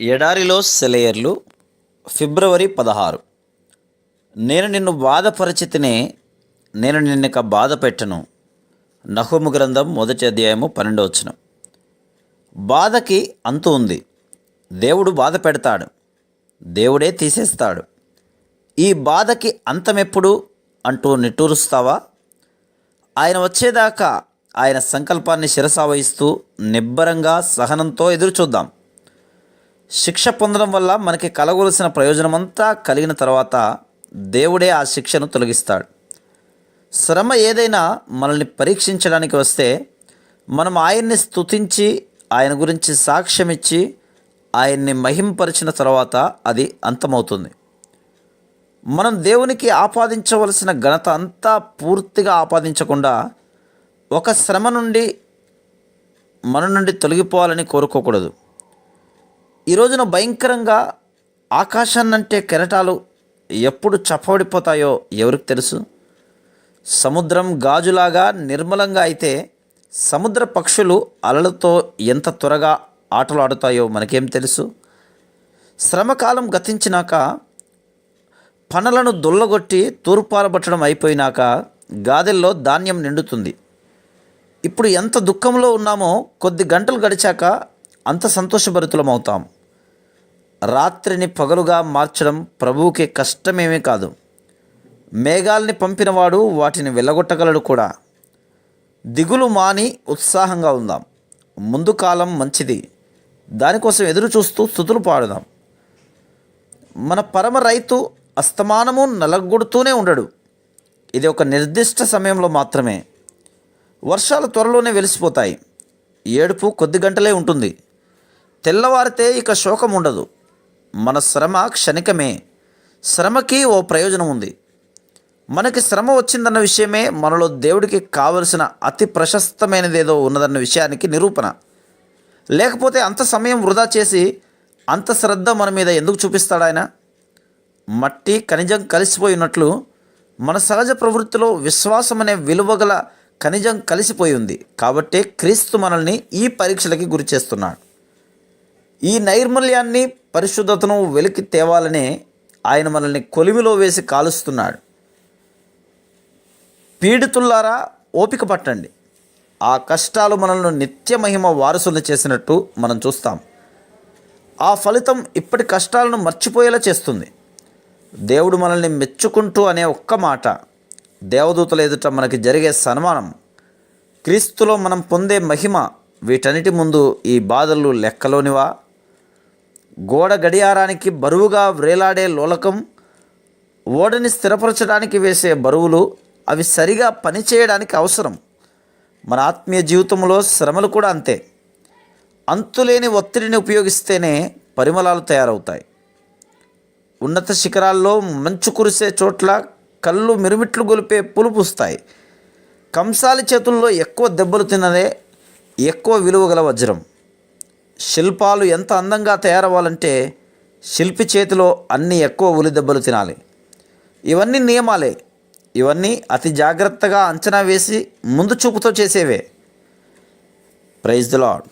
ఎడారిలో సెలయర్లు ఫిబ్రవరి పదహారు. నేను నిన్ను బాధపరిచితినే నేను నిన్నక బాధ పెట్టను. నహుము గ్రంథం మొదటి అధ్యాయము పన్నెండో బాధకి అంతు ఉంది. దేవుడు బాధ పెడతాడు. దేవుడే తీసేస్తాడు. ఈ బాధకి అంతమెప్పుడు అంటూ నిట్టూరుస్తావా? ఆయన వచ్చేదాకా ఆయన సంకల్పాన్ని శిరసావహిస్తూ నిబ్బరంగా సహనంతో ఎదురు చూద్దాం శిక్ష పొందడం వల్ల మనకి కలగవలసిన ప్రయోజనమంతా కలిగిన తర్వాత దేవుడే ఆ శిక్షను తొలగిస్తాడు. శ్రమ ఏదైనా మనల్ని పరీక్షించడానికి వస్తే మనం ఆయన్ని స్తుతించి ఆయన గురించి సాక్ష్యం ఇచ్చి ఆయన్ని మహింపరిచిన తర్వాత అది అంతమవుతుంది. మనం దేవునికి ఆపాదించవలసిన ఘనత అంతా పూర్తిగా ఆపాదించకుండా ఒక శ్రమ నుండి మన నుండి తొలగిపోవాలని కోరుకోకూడదు. ఈ రోజున భయంకరంగా ఆకాశాన్నంటే కెరటాలు ఎప్పుడు చప్పబడిపోతాయో ఎవరికి తెలుసు? సముద్రం గాజులాగా నిర్మలంగా అయితే సముద్ర పక్షులు అలలతో ఎంత త్వరగా ఆటలు ఆడుతాయో మనకేం తెలుసు? శ్రమకాలం గతించినాక పనలను దుల్లగొట్టి తూర్పారబట్టడం అయిపోయినాక గాదెల్లో ధాన్యం నిండుతుంది. ఇప్పుడు ఎంత దుఃఖంలో ఉన్నామో కొద్ది గంటలు గడిచాక అంత సంతోషభరితులం అవుతాం రాత్రిని పగలుగా మార్చడం ప్రభువుకి కష్టమేమీ కాదు. మేఘాల్ని పంపినవాడు వాటిని వెళ్ళగొట్టగలడు కూడా. దిగులు మాని ఉత్సాహంగా ఉందాం. ముందు కాలం మంచిది. దానికోసం ఎదురు చూస్తూ స్థుతులు పాడుదాం. మన పరమ రైతు అస్తమానము నలగొడుతూనే ఉండడు. ఇది ఒక నిర్దిష్ట సమయంలో మాత్రమే. వర్షాలు త్వరలోనే వెలిసిపోతాయి. ఏడుపు కొద్ది గంటలే ఉంటుంది. తెల్లవారితే ఇక శోకం ఉండదు మన శ్రమ క్షణికమే. శ్రమకి ఓ ప్రయోజనం ఉంది. మనకి శ్రమ వచ్చిందన్న విషయమే మనలో దేవుడికి కావలసిన అతి ప్రశస్తమైనదేదో ఉన్నదన్న విషయానికి నిరూపణ. లేకపోతే అంత సమయం వృధా చేసి అంత శ్రద్ధ మన మీద ఎందుకు చూపిస్తాడు ఆయన? మట్టి ఖనిజం కలిసిపోయినట్లు మన సహజ ప్రవృత్తిలో విశ్వాసం అనే విలువగల ఖనిజం కలిసిపోయి ఉంది. కాబట్టే క్రీస్తు మనల్ని ఈ పరీక్షలకి గురి చేస్తున్నాడు. ఈ నైర్మల్యాన్ని పరిశుద్ధతను వెలికి తేవాలనే ఆయన మనల్ని కొలిమిలో వేసి కాలుస్తున్నాడు. పీడితుల్లారా ఓపిక పట్టండి. ఆ కష్టాలు మనల్ని నిత్య మహిమ వారసులు చేసినట్టు మనం చూస్తాం. ఆ ఫలితం ఇప్పటి కష్టాలను మర్చిపోయేలా చేస్తుంది. దేవుడు మనల్ని మెచ్చుకుంటూ అనే ఒక్క మాట దేవదూతల ఎదుట మనకి జరిగే సన్మానం క్రీస్తులో మనం పొందే మహిమ వీటన్నిటి ముందు ఈ బాధలు లెక్కలోనివా? గోడ గడియారానికి బరువుగా వ్రేలాడే లోలకం ఓడని స్థిరపరచడానికి వేసే బరువులు అవి సరిగా పనిచేయడానికి అవసరం. మన ఆత్మీయ జీవితంలో శ్రమలు కూడా అంతే. అంతులేని ఒత్తిడిని ఉపయోగిస్తేనే పరిమళాలు తయారవుతాయి. ఉన్నత శిఖరాల్లో మంచు కురిసే చోట్ల కళ్ళు మిరుమిట్లు గొలిపే పులుపుస్తాయి కంసాలి చేతుల్లో ఎక్కువ దెబ్బలు తిన్నదే ఎక్కువ విలువ గల వజ్రం. శిల్పాలు ఎంత అందంగా తయారవ్వాలంటే శిల్పి చేతిలో అన్ని ఎక్కువ ఉలి దెబ్బలు తినాలి. ఇవన్నీ నియమాలే. ఇవన్నీ అతి జాగ్రత్తగా అంచనా వేసి ముందు చూపుతో చేసేవే. Praise the lord